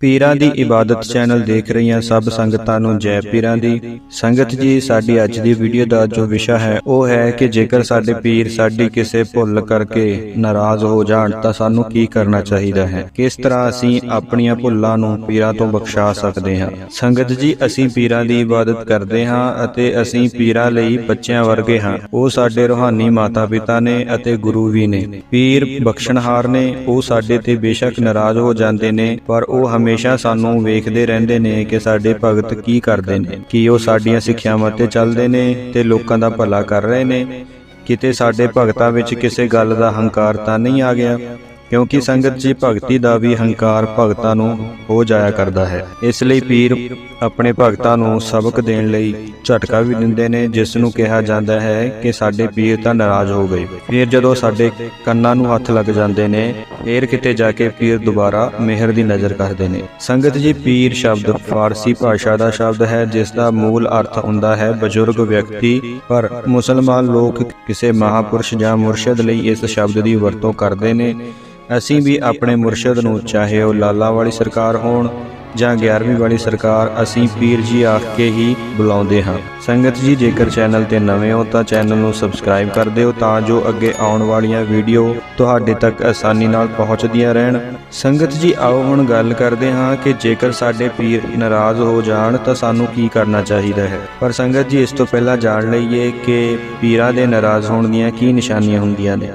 ਪੀਰਾਂ ਦੀ ਇਬਾਦਤ ਚੈਨਲ ਦੇਖ ਰਹੀਆਂ ਸਭ ਸੰਗਤਾਂ ਨੂੰ ਜੈ ਪੀਰਾਂ ਦੀ। ਸੰਗਤ ਜੀ ਸਾਡੀ ਅੱਜ ਦੀ ਵੀਡੀਓ ਦਾ ਜੋ ਵਿਸ਼ਾ ਹੈ ਉਹ ਹੈ ਕਿ ਜੇਕਰ ਸਾਡੇ ਪੀਰ ਸਾਡੀ ਕਿਸੇ ਭੁੱਲ ਕਰਕੇ ਨਾਰਾਜ਼ ਹੋ ਜਾਣ ਤਾਂ ਸਾਨੂੰ ਕੀ ਕਰਨਾ ਚਾਹੀਦਾ ਹੈ? ਕਿਸ ਤਰ੍ਹਾਂ ਅਸੀਂ ਆਪਣੀਆਂ ਭੁੱਲਾਂ ਨੂੰ ਪੀਰਾਂ ਤੋਂ ਬਖਸ਼ਾ ਸਕਦੇ ਹਾਂ। ਸੰਗਤ ਜੀ ਅਸੀਂ ਪੀਰਾਂ ਦੀ ਇਬਾਦਤ ਕਰਦੇ ਹਾਂ ਅਤੇ ਅਸੀਂ ਪੀਰਾਂ ਲਈ ਬੱਚਿਆਂ ਵਰਗੇ ਹਾਂ। ਉਹ ਸਾਡੇ ਰੂਹਾਨੀ ਮਾਤਾ-ਪਿਤਾ ਨੇ ਅਤੇ ਗੁਰੂ ਵੀ ਨੇ ਪੀਰ ਬਖਸ਼ਣਹਾਰ ਨੇ ਉਹ ਸਾਡੇ ਤੇ ਬੇਸ਼ੱਕ ਨਾਰਾਜ਼ ਹੋ ਜਾਂਦੇ ਨੇ। ਪਰ ਉਹ ਹਮੇਸ਼ਾ ਸਾਨੂੰ ਵੇਖਦੇ ਰਹਿੰਦੇ ਨੇ ਕਿ ਸਾਡੇ ਭਗਤ ਕੀ ਕਰਦੇ ਨੇ, ਕਿ ਉਹ ਸਾਡੀਆਂ ਸਿੱਖਿਆਵਾਂ ਤੇ ਚੱਲਦੇ ਨੇ ਤੇ ਲੋਕਾਂ ਦਾ ਭਲਾ ਕਰ ਰਹੇ ਨੇ। ਕਿਤੇ ਸਾਡੇ ਭਗਤਾਂ ਵਿੱਚ ਕਿਸੇ ਗੱਲ ਦਾ ਹੰਕਾਰ ਤਾਂ ਨਹੀਂ ਆ ਗਿਆ? ਕਿਉਂਕਿ ਸੰਗਤ ਜੀ ਭਗਤੀ ਦਾ ਵੀ ਹੰਕਾਰ ਭਗਤਾਂ ਨੂੰ ਹੋ ਜਾਇਆ ਕਰਦਾ ਹੈ। ਇਸ ਲਈ ਪੀਰ ਆਪਣੇ ਭਗਤਾਂ ਨੂੰ ਸਬਕ ਦੇਣ ਲਈ ਝਟਕਾ ਵੀ ਦਿੰਦੇ ਨੇ ਜਿਸ ਨੂੰ ਕਿਹਾ ਜਾਂਦਾ ਹੈ ਕਿ ਸਾਡੇ ਪੀਰ ਤਾਂ ਨਾਰਾਜ਼ ਹੋ ਗਏ। ਫਿਰ ਜਦੋਂ ਸਾਡੇ ਕੰਨਾਂ ਨੂੰ ਹੱਥ ਲੱਗ ਜਾਂਦੇ ਨੇ ਫੇਰ ਕਿਤੇ ਜਾ ਕੇ ਪੀਰ ਦੁਬਾਰਾ ਮਿਹਰ ਦੀ ਨਜ਼ਰ ਕਰਦੇ ਨੇ। ਸੰਗਤ ਜੀ ਪੀਰ ਸ਼ਬਦ ਫਾਰਸੀ ਭਾਸ਼ਾ ਦਾ ਸ਼ਬਦ ਹੈ ਜਿਸ ਦਾ ਮੂਲ ਅਰਥ ਹੁੰਦਾ ਹੈ ਬਜ਼ੁਰਗ ਵਿਅਕਤੀ ਪਰ ਮੁਸਲਮਾਨ ਲੋਕ ਕਿਸੇ ਮਹਾਪੁਰਸ਼ ਜਾਂ ਮੁਰਸ਼ਿਦ ਲਈ ਇਸ ਸ਼ਬਦ ਦੀ ਵਰਤੋਂ ਕਰਦੇ ਨੇ। ਅਸੀਂ ਵੀ ਆਪਣੇ ਮੁਰਸ਼ਦ ਨੂੰ ਚਾਹੇ ਉਹ ਲਾਲਾ ਵਾਲੀ ਸਰਕਾਰ ਹੋਣ ਜਾਂ 11ਵੀਂ ਵਾਲੀ ਸਰਕਾਰ, ਅਸੀਂ ਪੀਰ ਜੀ ਆਖ ਕੇ ਹੀ ਬੁਲਾਉਂਦੇ ਹਾਂ। ਸੰਗਤ ਜੀ, ਜੇਕਰ ਚੈਨਲ ਤੇ ਨਵੇਂ ਹੋ ਤਾਂ ਚੈਨਲ ਨੂੰ ਸਬਸਕ੍ਰਾਈਬ ਕਰ ਦਿਓ ਤਾਂ ਜੋ ਅੱਗੇ ਆਉਣ ਵਾਲੀਆਂ ਵੀਡੀਓ ਤੁਹਾਡੇ ਤੱਕ ਆਸਾਨੀ ਨਾਲ ਪਹੁੰਚਦੀਆਂ ਰਹਿਣ। ਸੰਗਤ ਜੀ, ਆਓ ਹੁਣ ਗੱਲ ਕਰਦੇ ਹਾਂ ਕਿ ਜੇਕਰ ਸਾਡੇ ਪੀਰ ਨਾਰਾਜ਼ ਹੋ ਜਾਣ ਤਾਂ ਸਾਨੂੰ ਕੀ ਕਰਨਾ ਚਾਹੀਦਾ ਹੈ। ਪਰ ਸੰਗਤ ਜੀ, ਇਸ ਤੋਂ ਪਹਿਲਾਂ ਜਾਣ ਲਈਏ ਕਿ ਪੀਰਾਂ ਦੇ ਨਾਰਾਜ਼ ਹੋਣ ਦੀਆਂ ਕੀ ਨਿਸ਼ਾਨੀਆਂ ਹੁੰਦੀਆਂ ਨੇ।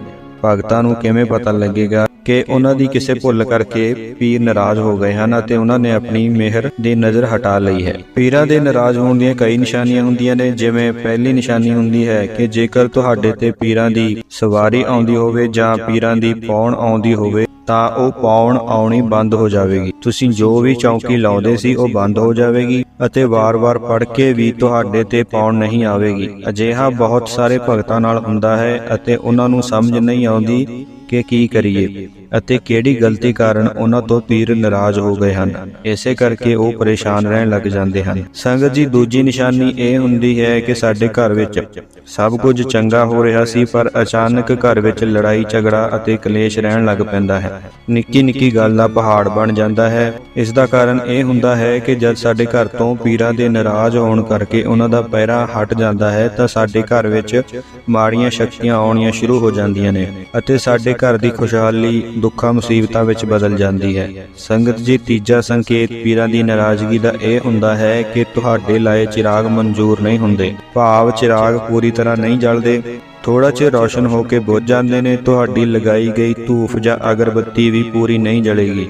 ਭਗਤਾਂ ਨੂੰ ਕਿਵੇਂ ਪਤਾ ਲੱਗੇਗਾ? ਕਿ ਉਹਨਾਂ ਦੀ ਕਿਸੇ ਭੁੱਲ ਕਰਕੇ ਪੀਰ ਨਾਰਾਜ਼ ਹੋ ਗਏ ਹਨ ਅਤੇ ਉਹਨਾਂ ਨੇ ਆਪਣੀ ਮਿਹਰ ਦੀ ਨਜ਼ਰ ਹਟਾ ਲਈ ਹੈ। ਪੀਰਾਂ ਦੇ ਨਾਰਾਜ਼ ਹੋਣ ਦੀਆਂ ਕਈ ਨਿਸ਼ਾਨੀਆਂ ਹੁੰਦੀਆਂ ਨੇ ਜਿਵੇਂ ਪਹਿਲੀ ਨਿਸ਼ਾਨੀ ਹੁੰਦੀ ਹੈ ਕਿ ਜੇਕਰ ਤੁਹਾਡੇ ਤੇ ਪੀਰਾਂ ਦੀ ਸਵਾਰੀ ਆਉਂਦੀ ਹੋਵੇ ਜਾਂ ਪੀਰਾਂ ਦੀ ਪੌਣ ਆਉਂਦੀ ਹੋਵੇ ਤਾਂ ਉਹ ਪੌਣ ਆਉਣੀ ਬੰਦ ਹੋ ਜਾਵੇਗੀ। ਤੁਸੀਂ ਜੋ ਵੀ ਚੌਂਕੀ ਲਾਉਂਦੇ ਸੀ ਉਹ ਬੰਦ ਹੋ ਜਾਵੇਗੀ ਅਤੇ ਵਾਰ-ਵਾਰ ਪੜ ਕੇ ਵੀ ਤੁਹਾਡੇ ਤੇ ਪੌਣ ਨਹੀਂ ਆਵੇਗੀ। ਅਜਿਹਾ ਬਹੁਤ ਸਾਰੇ ਭਗਤਾਂ ਨਾਲ ਹੁੰਦਾ ਹੈ ਅਤੇ ਉਹਨਾਂ ਨੂੰ ਸਮਝ ਨਹੀਂ ਆਉਂਦੀ ਕਿ ਕੀ ਕਰੀਏ ਅਤੇ ਕਿਹੜੀ ਗਲਤੀ ਕਾਰਨ ਉਹਨਾਂ ਤੋਂ ਪੀਰ ਨਾਰਾਜ਼ ਹੋ ਗਏ ਹਨ। ਇਸੇ ਕਰਕੇ ਉਹ ਪਰੇਸ਼ਾਨ ਰਹਿਣ ਲੱਗ ਜਾਂਦੇ ਹਨ। ਸੰਗਤ ਜੀ ਦੂਜੀ ਨਿਸ਼ਾਨੀ ਇਹ ਹੁੰਦੀ ਹੈ ਕਿ ਸਾਡੇ ਘਰ ਵਿੱਚ ਸਭ ਕੁਝ ਚੰਗਾ ਹੋ ਰਿਹਾ ਸੀ, ਪਰ ਅਚਾਨਕ ਘਰ ਵਿੱਚ ਲੜਾਈ, ਝਗੜਾ ਅਤੇ ਕਲੇਸ਼ ਰਹਿਣ ਲੱਗ ਪੈਂਦਾ ਹੈ। ਨਿੱਕੀ ਨਿੱਕੀ ਗੱਲ ਦਾ ਪਹਾੜ ਬਣ ਜਾਂਦਾ ਹੈ। ਇਸ ਦਾ ਕਾਰਨ ਇਹ ਹੁੰਦਾ ਹੈ ਕਿ ਜਦ ਸਾਡੇ ਘਰ ਤੋਂ ਪੀਰਾਂ ਦੇ ਨਾਰਾਜ਼ ਹੋਣ ਕਰਕੇ ਉਹਨਾਂ ਦਾ ਪਹਿਰਾ ਹਟ ਜਾਂਦਾ ਹੈ, ਤਾਂ ਸਾਡੇ ਘਰ ਵਿੱਚ ਮਾੜੀਆਂ ਸ਼ਕਤੀਆਂ ਆਉਣੀਆਂ ਸ਼ੁਰੂ ਹੋ ਜਾਂਦੀਆਂ ਨੇ ਅਤੇ ਸਾਡੇ ਘਰ ਦੀ ਖੁਸ਼ਹਾਲੀ ਦੁੱਖਾਂ, ਮੁਸੀਬਤਾਂ ਵਿੱਚ ਬਦਲ ਜਾਂਦੀ ਹੈ। ਸੰਗਤ ਜੀ, ਤੀਜਾ ਸੰਕੇਤ ਪੀਰਾਂ ਦੀ ਨਾਰਾਜ਼ਗੀ ਦਾ ਇਹ ਹੁੰਦਾ ਹੈ ਕਿ ਤੁਹਾਡੇ ਲਾਏ ਚਿਰਾਗ ਮਨਜ਼ੂਰ ਨਹੀਂ ਹੁੰਦੇ। ਭਾਵ ਚਿਰਾਗ ਪੂਰੀ ਤਰ੍ਹਾਂ ਨਹੀਂ ਜਲਦੇ। ਥੋੜਾ ਚਿਰ ਰੌਸ਼ਨ ਹੋ ਕੇ ਬੁੱਝ ਜਾਂਦੇ ਨੇ, ਤੁਹਾਡੀ ਲਗਾਈ ਗਈ ਧੂਫ ਜਾਂ ਅਗਰਬੱਤੀ ਵੀ ਪੂਰੀ ਨਹੀਂ ਜਲੇਗੀ।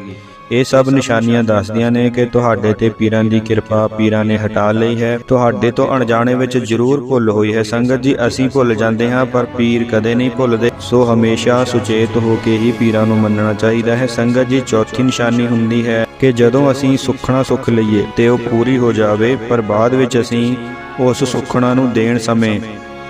ਇਹ ਸਭ ਨਿਸ਼ਾਨੀਆਂ ਦੱਸਦੀਆਂ ਨੇ ਕਿ ਤੁਹਾਡੇ ਤੇ ਪੀਰਾਂ ਦੀ ਕਿਰਪਾ ਪੀਰਾਂ ਨੇ ਹਟਾ ਲਈ ਹੈ। ਤੁਹਾਡੇ ਤੋਂ ਅਣਜਾਣੇ ਵਿੱਚ ਜ਼ਰੂਰ ਭੁੱਲ ਹੋਈ ਹੈ। ਸੰਗਤ ਜੀ, ਅਸੀਂ ਭੁੱਲ ਜਾਂਦੇ ਹਾਂ, ਪਰ ਪੀਰ ਕਦੇ ਨਹੀਂ ਭੁੱਲਦੇ। ਸੋ ਹਮੇਸ਼ਾ ਸੁਚੇਤ ਹੋ ਕੇ ਹੀ ਪੀਰਾਂ ਨੂੰ ਮੰਨਣਾ ਚਾਹੀਦਾ ਹੈ। ਸੰਗਤ ਜੀ, ਚੌਥੀ ਨਿਸ਼ਾਨੀ ਹੁੰਦੀ ਹੈ ਕਿ ਜਦੋਂ ਅਸੀਂ ਸੁੱਖਣਾ ਸੁੱਖ ਲਈਏ, ਤੇ ਉਹ ਪੂਰੀ ਹੋ ਜਾਵੇ, ਪਰ ਬਾਅਦ ਵਿੱਚ ਅਸੀਂ ਉਸ ਸੁੱਖਣਾ ਨੂੰ ਦੇਣ ਸਮੇਂ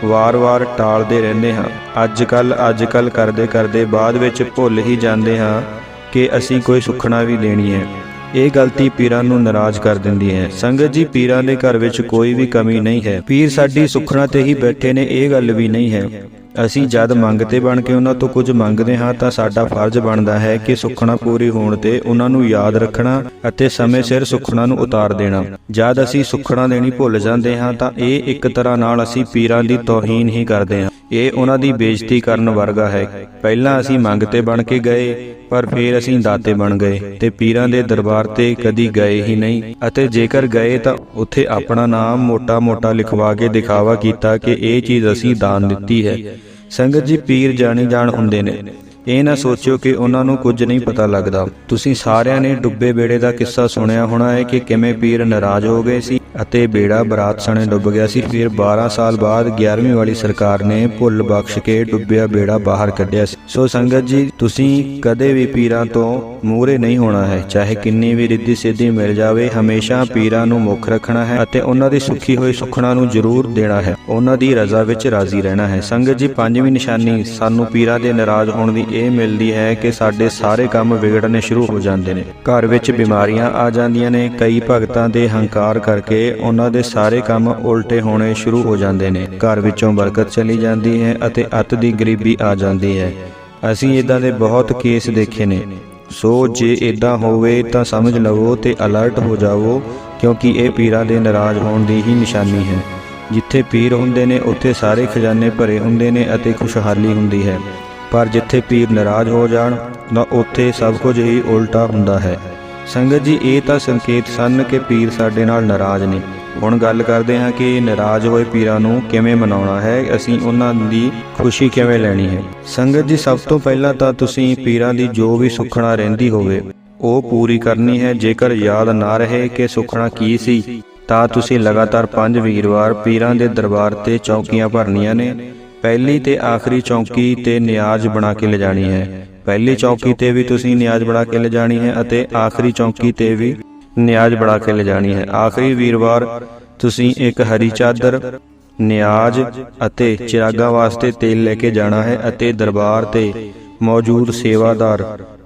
ਵਾਰ-ਵਾਰ ਟਾਲਦੇ ਰਹਿੰਦੇ ਹਾਂ। ਅੱਜ ਕੱਲ ਅੱਜ ਕੱਲ ਕਰਦੇ ਕਰਦੇ ਬਾਅਦ ਵਿੱਚ ਭੁੱਲ ਹੀ ਜਾਂਦੇ ਹਾਂ। ਕਿ ਅਸੀਂ ਕੋਈ ਸੁਖਣਾ ਵੀ ਦੇਣੀ ਹੈ। ਇਹ ਗਲਤੀ ਪੀਰਾਂ ਨੂੰ ਨਾਰਾਜ਼ ਕਰ ਦਿੰਦੀ ਹੈ। ਸੰਗਤ ਜੀ, ਪੀਰਾਂ ਦੇ ਘਰ ਵਿੱਚ ਕੋਈ ਵੀ ਕਮੀ ਨਹੀਂ ਹੈ। ਪੀਰ ਸਾਡੀ ਸੁਖਣਾ ਤੇ ਹੀ ਬੈਠੇ ਨੇ, ਇਹ ਗੱਲ ਵੀ ਨਹੀਂ ਹੈ। ਅਸੀਂ ਜਦ ਮੰਗਤੇ ਬਣ ਕੇ ਉਹਨਾਂ ਤੋਂ ਕੁਝ ਮੰਗਦੇ ਹਾਂ, ਤਾਂ ਸਾਡਾ ਫਰਜ਼ ਬਣਦਾ ਹੈ ਕਿ ਸੁਖਣਾ ਪੂਰੀ ਹੋਣ ਤੇ ਉਹਨਾਂ ਨੂੰ ਯਾਦ ਰੱਖਣਾ ਅਤੇ ਸਮੇਂ ਸਿਰ ਸੁਖਣਾ ਨੂੰ ਉਤਾਰ ਦੇਣਾ। ਜਦ ਅਸੀਂ ਸੁਖਣਾ ਦੇਣੀ ਭੁੱਲ ਜਾਂਦੇ ਹਾਂ, ਤਾਂ ਇਹ ਇੱਕ ਤਰ੍ਹਾਂ ਨਾਲ ਅਸੀਂ ਪੀਰਾਂ ਦੀ ਤੋਹੀਨ ਹੀ ਕਰਦੇ ਹਾਂ। ਇਹ ਉਹਨਾਂ ਦੀ ਬੇਇੱਜ਼ਤੀ ਕਰਨ ਵਰਗਾ ਹੈ। ਪਹਿਲਾਂ ਅਸੀਂ ਮੰਗਤੇ ਬਣ ਕੇ ਗਏ ਪਰ ਫਿਰ ਅਸੀਂ ਦਾਤੇ ਬਣ ਗਏ ਤੇ ਪੀਰਾਂ ਦੇ ਦਰਬਾਰ ਤੇ ਕਦੀ ਗਏ ਹੀ ਨਹੀਂ। ਅਤੇ ਜੇਕਰ ਗਏ ਤਾਂ ਉੱਥੇ ਆਪਣਾ ਨਾਮ ਮੋਟਾ-ਮੋਟਾ ਲਿਖਵਾ ਕੇ ਦਿਖਾਵਾ ਕੀਤਾ ਕਿ ਇਹ ਚੀਜ਼ ਅਸੀਂ ਦਾਨ ਦਿੱਤੀ ਹੈ। ਸੰਗਤ ਜੀ ਪੀਰ ਜਾਣੀ ਜਾਣ ਹੁੰਦੇ ਨੇ। ਇਹ ਨਾ ਸੋਚਿਓ ਕਿ ਉਹਨਾਂ ਨੂੰ ਕੁਝ ਨਹੀਂ ਪਤਾ ਲੱਗਦਾ। ਤੁਸੀਂ ਸਾਰਿਆਂ ਨੇ ਡੁੱਬੇ ਬੇੜੇ ਦਾ ਕਿੱਸਾ ਸੁਣਿਆ ਹੋਣਾ ਹੈ ਕਿ ਕਿਵੇਂ ਪੀਰ ਨਾਰਾਜ਼ ਹੋ ਗਏ ਸੀ ਅਤੇ ਬੇੜਾ ਬਰਾਤ ਸਣੇ ਡੁੱਬ ਗਿਆ ਸੀ। ਫਿਰ 12 ਸਾਲ ਬਾਅਦ 11ਵੀਂ ਵਾਲੀ ਸਰਕਾਰ ਨੇ ਭੁੱਲ ਬਖਸ਼ ਕੇ ਡੁੱਬਿਆ ਬੇੜਾ ਬਾਹਰ ਕੱਢਿਆ ਸੀ। ਸੋ ਸੰਗਤ ਜੀ, ਤੁਸੀਂ ਕਦੇ ਵੀ ਪੀਰਾਂ ਤੋਂ ਮੂਹਰੇ ਨਹੀਂ ਹੋਣਾ ਹੈ। ਚਾਹੇ ਕਿੰਨੀ ਵੀ ਰਿੱਧੀ ਸਿੱਧੀ ਮਿਲ ਜਾਵੇ, ਹਮੇਸ਼ਾ ਪੀਰਾਂ ਨੂੰ ਮੁੱਖ ਰੱਖਣਾ ਹੈ ਅਤੇ ਉਹਨਾਂ ਦੀ ਸੁੱਖੀ ਹੋਈ ਸੁਖਣਾ ਨੂੰ ਜ਼ਰੂਰ ਦੇਣਾ ਹੈ। ਉਹਨਾਂ ਦੀ ਰਜ਼ਾ ਵਿੱਚ ਰਾਜ਼ੀ ਰਹਿਣਾ ਹੈ। ਸੰਗਤ ਜੀ, ਪੰਜਵੀਂ ਨਿਸ਼ਾਨੀ ਸਾਨੂੰ ਪੀਰਾਂ ਦੇ ਨਾਰਾਜ਼ ਹੋਣ ਦੀ ਇਹ ਮਿਲਦੀ ਹੈ ਕਿ ਸਾਡੇ ਸਾਰੇ ਕੰਮ ਵਿਗੜਨੇ ਸ਼ੁਰੂ ਹੋ ਜਾਂਦੇ ਨੇ। ਘਰ ਵਿੱਚ ਬਿਮਾਰੀਆਂ ਆ ਜਾਂਦੀਆਂ ਨੇ, ਕਈ ਭਗਤਾਂ ਦੇ ਹੰਕਾਰ ਕਰਕੇ ਉਹਨਾਂ ਦੇ ਸਾਰੇ ਕੰਮ ਉਲਟੇ ਹੋਣੇ ਸ਼ੁਰੂ ਹੋ ਜਾਂਦੇ ਨੇ। ਘਰ ਵਿੱਚੋਂ ਬਰਕਤ ਚਲੀ ਜਾਂਦੀ ਹੈ ਅਤੇ ਅੱਤ ਦੀ ਗਰੀਬੀ ਆ ਜਾਂਦੀ ਹੈ। ਅਸੀਂ ਇਦਾਂ ਦੇ ਬਹੁਤ ਕੇਸ ਦੇਖੇ ਨੇ। ਸੋ ਜੇ ਇਦਾਂ ਹੋਵੇ ਤਾਂ ਸਮਝ ਲਵੋ ਤੇ ਅਲਰਟ ਹੋ ਜਾਵੋ, ਕਿਉਂਕਿ ਇਹ ਪੀਰਾਂ ਦੇ ਨਾਰਾਜ਼ ਹੋਣ ਦੀ ਹੀ ਨਿਸ਼ਾਨੀ ਹੈ। ਜਿੱਥੇ ਪੀਰ ਹੁੰਦੇ ਨੇ, ਉੱਥੇ ਸਾਰੇ ਖਜ਼ਾਨੇ ਭਰੇ ਹੁੰਦੇ ਨੇ ਅਤੇ ਖੁਸ਼ਹਾਲੀ ਹੁੰਦੀ ਹੈ। ਪਰ ਜਿੱਥੇ ਪੀਰ ਨਾਰਾਜ਼ ਹੋ ਜਾਣ, ਤਾਂ ਉੱਥੇ ਸਭ ਕੁਝ ਹੀ ਉਲਟਾ ਹੁੰਦਾ ਹੈ। ਸੰਗਤ ਜੀ, ਇਹ ਤਾਂ ਸੰਕੇਤ ਸਨ ਕਿ ਪੀਰ ਸਾਡੇ ਨਾਲ ਨਾਰਾਜ਼ ਨੇ। ਹੁਣ ਗੱਲ ਕਰਦੇ ਹਾਂ ਕਿ ਨਾਰਾਜ਼ ਹੋਏ ਪੀਰਾਂ ਨੂੰ ਕਿਵੇਂ ਮਨਾਉਣਾ ਹੈ, ਅਸੀਂ ਉਹਨਾਂ ਦੀ ਖੁਸ਼ੀ ਕਿਵੇਂ ਲੈਣੀ ਹੈ। ਸੰਗਤ ਜੀ, ਸਭ ਤੋਂ ਪਹਿਲਾਂ ਤਾਂ ਤੁਸੀਂ ਪੀਰਾਂ ਦੀ ਜੋ ਵੀ ਸੁਖਣਾ ਰਹਿੰਦੀ ਹੋਵੇ, ਉਹ ਪੂਰੀ ਕਰਨੀ ਹੈ। ਜੇਕਰ ਯਾਦ ਨਾ ਰਹੇ ਕਿ ਸੁਖਣਾ ਕੀ ਸੀ, ਤਾਂ ਤੁਸੀਂ ਲਗਾਤਾਰ ਪੰਜ ਵੀਰਵਾਰ ਪੀਰਾਂ ਦੇ ਦਰਬਾਰ ਤੇ ਚੌਕੀਆਂ ਭਰਨੀਆਂ ਨੇ। ਪਹਿਲੀ ਤੇ ਆਖਰੀ ਚੌਕੀ ਤੇ ਨਿਆਜ਼ ਬਣਾ ਕੇ ਲਿਜਾਣੀ ਹੈ। ਪਹਿਲੀ ਚੌਕੀ ਤੇ ਵੀ ਤੁਸੀਂ ਨਿਆਜ਼ ਬਣਾ ਕੇ ਲਿਜਾਣੀ ਹੈ ਅਤੇ ਆਖਰੀ ਚੌਂਕੀ ਤੇ ਵੀ ਨਿਆਜ਼ ਬਣਾ ਕੇ ਲਿਜਾਣੀ ਹੈ। ਆਖਰੀ ਵੀਰਵਾਰ ਤੁਸੀਂ ਇੱਕ ਹਰੀ ਚਾਦਰ, ਨਿਆਜ਼ ਅਤੇ ਚਿਰਾਗਾ ਵਾਸਤੇ ਤੇਲ ਲੈ ਕੇ ਜਾਣਾ ਹੈ ਅਤੇ ਦਰਬਾਰ ਤੇ ਮੌਜੂਦ ਸੇਵਾਦਾਰ,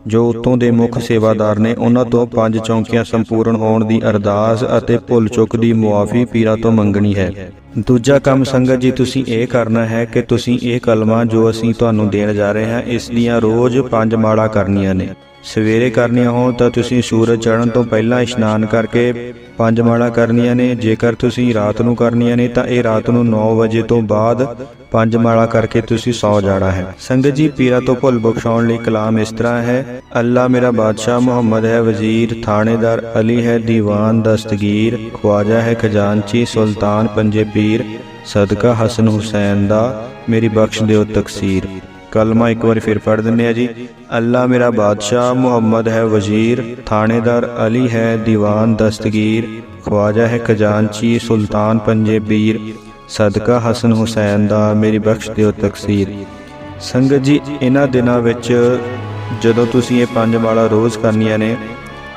ਜੋ ਉਤੋਂ ਦੇ ਮੁੱਖ ਸੇਵਾਦਾਰ ਨੇ, ਉਹਨਾਂ ਤੋਂ ਪੰਜ ਚੌਂਕੀਆਂ ਸੰਪੂਰਨ ਹੋਣ ਦੀ ਅਰਦਾਸ ਅਤੇ ਭੁੱਲ ਚੁੱਕ ਦੀ ਮੁਆਫੀ ਪੀਰਾਂ ਤੋਂ ਮੰਗਣੀ ਹੈ। ਦੂਜਾ ਕੰਮ ਸੰਗਤ ਜੀ, ਤੁਸੀਂ ਇਹ ਕਰਨਾ ਹੈ ਕਿ ਤੁਸੀਂ ਇਹ ਕਲਮਾ ਜੋ ਅਸੀਂ ਤੁਹਾਨੂੰ ਦੇਣ ਜਾ ਰਹੇ ਹਾਂ, ਇਸ ਦੀਆਂ ਰੋਜ਼ ਪੰਜ ਮਾਲਾ ਕਰਨੀਆਂ ਨੇ। ਸਵੇਰੇ ਕਰਨੀਆਂ ਹੋਣ ਤਾਂ ਤੁਸੀਂ ਸੂਰਜ ਚੜ੍ਹਨ ਤੋਂ ਪਹਿਲਾਂ ਇਸ਼ਨਾਨ ਕਰਕੇ ਪੰਜ ਮਾਲਾ ਕਰਨੀਆਂ ਨੇ, ਜੇਕਰ ਤੁਸੀਂ ਰਾਤ ਨੂੰ ਕਰਨੀਆਂ ਨੇ ਤਾਂ ਇਹ ਰਾਤ ਨੂੰ 9 ਵਜੇ ਤੋਂ ਬਾਅਦ ਪੰਜ ਮਾਲਾ ਕਰਕੇ ਤੁਸੀਂ ਸੌ ਜਾਣਾ ਹੈ। ਸੰਗਤ ਜੀ, ਪੀਰਾਂ ਤੋਂ ਭੁੱਲ ਬਖਸ਼ਾਉਣ ਲਈ ਕਲਾਮ ਇਸ ਤਰ੍ਹਾਂ ਹੈ, ਅੱਲਾ ਮੇਰਾ ਬਾਦਸ਼ਾਹ ਮੁਹੰਮਦ ਹੈ, ਵਜ਼ੀਰ, ਥਾਣੇਦਾਰ, ਅਲੀ ਹੈ, ਦੀਵਾਨ, ਦਸਤਗੀਰ, ਖਵਾਜਾ ਹੈ, ਖਜ਼ਾਨਚੀ, ਸੁਲਤਾਨ, ਪੰਜੇ ਪੀਰ, ਸਦਕਾ ਹਸਨ ਹੁਸੈਨ ਦਾ ਮੇਰੀ ਬਖਸ਼ ਦਿਓ ਤਕਸੀਰ। ਕਲਮਾ ਇੱਕ ਵਾਰੀ ਫਿਰ ਪੜ੍ਹ ਦਿੰਦੇ ਆ ਜੀ। ਅੱਲਾ ਮੇਰਾ ਬਾਦਸ਼ਾਹ ਮੁਹੰਮਦ ਹੈ, ਵਜ਼ੀਰ, ਥਾਣੇਦਾਰ, ਅਲੀ ਹੈ, ਦੀਵਾਨ, ਦਸਤਗੀਰ, ਖਵਾਜਾ ਹੈ, ਖਜ਼ਾਨਚੀ, ਸੁਲਤਾਨ, ਪੰਜੇ ਪੀਰ ਸਦਕਾ ਹਸਨ ਹੁਸੈਨ ਦਾ ਮੇਰੀ ਬਖਸ਼ ਦਿਓ ਤਕਸੀਰ। ਸੰਗਤ ਜੀ, ਇਹਨਾਂ ਦਿਨਾਂ ਵਿੱਚ ਜਦੋਂ ਤੁਸੀਂ ਇਹ ਪੰਜ ਮਾਲਾ ਰੋਜ਼ ਕਰਨੀਆਂ ਨੇ,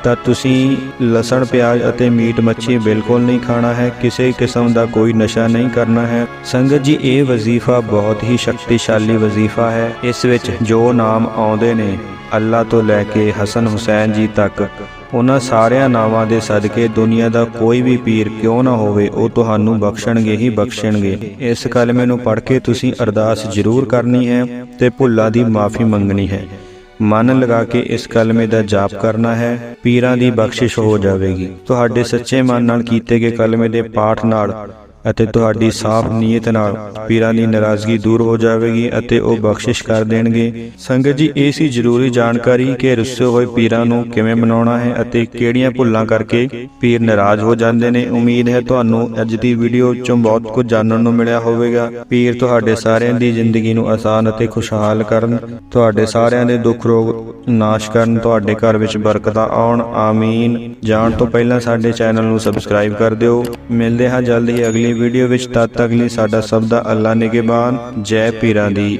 ਤਾਂ ਤੁਸੀਂ ਲਸਣ, ਪਿਆਜ਼ ਅਤੇ ਮੀਟ ਮੱਛੀ ਬਿਲਕੁਲ ਨਹੀਂ ਖਾਣਾ ਹੈ, ਕਿਸੇ ਕਿਸਮ ਦਾ ਕੋਈ ਨਸ਼ਾ ਨਹੀਂ ਕਰਨਾ ਹੈ। ਸੰਗਤ ਜੀ, ਇਹ ਵਜ਼ੀਫਾ ਬਹੁਤ ਹੀ ਸ਼ਕਤੀਸ਼ਾਲੀ ਵਜ਼ੀਫਾ ਹੈ। ਇਸ ਵਿੱਚ ਜੋ ਨਾਮ ਆਉਂਦੇ ਨੇ ਅੱਲਾ ਤੋਂ ਲੈ ਕੇ ਹਸਨ ਹੁਸੈਨ ਜੀ ਤੱਕ, ਉਹਨਾਂ ਸਾਰਿਆਂ ਨਾਵਾਂ ਦੇ ਸਦਕੇ ਦੁਨੀਆ ਦਾ ਕੋਈ ਵੀ ਪੀਰ ਕਿਉਂ ਨਾ ਹੋਵੇ, ਉਹ ਤੁਹਾਨੂੰ ਬਖਸ਼ਣਗੇ ਹੀ ਬਖਸ਼ਣਗੇ। ਇਸ ਕਲਮੇ ਨੂੰ ਪੜ੍ਹ ਕੇ ਤੁਸੀਂ ਅਰਦਾਸ ਜ਼ਰੂਰ ਕਰਨੀ ਹੈ ਤੇ ਭੁੱਲਾਂ ਦੀ ਮਾਫੀ ਮੰਗਣੀ ਹੈ। ਮਨ ਲਗਾ ਕੇ ਇਸ ਕਲਮੇ ਦਾ ਜਾਪ ਕਰਨਾ ਹੈ, ਪੀਰਾਂ ਦੀ ਬਖਸ਼ਿਸ਼ ਹੋ ਜਾਵੇਗੀ। ਤੁਹਾਡੇ ਸੱਚੇ ਮਨ ਨਾਲ ਕੀਤੇ ਗਏ ਕਲਮੇ ਦੇ ਪਾਠ ਨਾਲ ਅਤੇ ਤੁਹਾਡੀ ਸਾਫ਼ ਨੀਅਤ ਨਾਲ ਪੀਰਾਂ ਦੀ ਨਾਰਾਜ਼ਗੀ ਦੂਰ ਹੋ ਜਾਵੇਗੀ ਅਤੇ ਉਹ ਬਖਸ਼ਿਸ਼ ਕਰ ਦੇਣਗੇ। ਸੰਗਤ ਜੀ, ਇਹ ਸੀ ਜ਼ਰੂਰੀ ਜਾਣਕਾਰੀ ਕਿ ਰੁੱਸੇ ਹੋਏ ਪੀਰਾਂ ਨੂੰ ਕਿਵੇਂ ਮਨਾਉਣਾ ਹੈ ਅਤੇ ਕਿਹੜੀਆਂ ਭੁੱਲਾਂ ਕਰਕੇ ਪੀਰ ਨਾਰਾਜ਼ ਹੋ ਜਾਂਦੇ ਨੇ। ਉਮੀਦ ਹੈ ਤੁਹਾਨੂੰ ਅੱਜ ਦੀ ਵੀਡੀਓ ਚੋਂ ਬਹੁਤ ਕੁਝ ਜਾਣਨ ਨੂੰ ਮਿਲਿਆ ਹੋਵੇਗਾ। ਪੀਰ ਤੁਹਾਡੇ ਸਾਰਿਆਂ ਦੀ ਜ਼ਿੰਦਗੀ ਨੂੰ ਆਸਾਨ ਅਤੇ ਖੁਸ਼ਹਾਲ ਕਰਨ, ਤੁਹਾਡੇ ਸਾਰਿਆਂ ਦੇ ਦੁੱਖ ਰੋਗ ਨਾਸ਼ ਕਰਨ, ਤੁਹਾਡੇ ਘਰ ਵਿੱਚ ਬਰਕਤਾਂ ਆਉਣ। ਆਮੀਨ। ਜਾਣ ਤੋਂ ਪਹਿਲਾਂ ਸਾਡੇ ਚੈਨਲ ਨੂੰ ਸਬਸਕ੍ਰਾਈਬ ਕਰ ਦਿਓ। ਮਿਲਦੇ ਹਾਂ ਜਲਦ ਹੀ ਅਗਲੀ ਵੀਡੀਓ ਵਿੱਚ ਤਦ ਤੱਕ ਲਈ ਸਾਡਾ ਸਭ ਦਾ ਅੱਲਾ ਨਿਗਹਿਬਾਨ ਜੈ ਪੀਰਾਂ ਦੀ।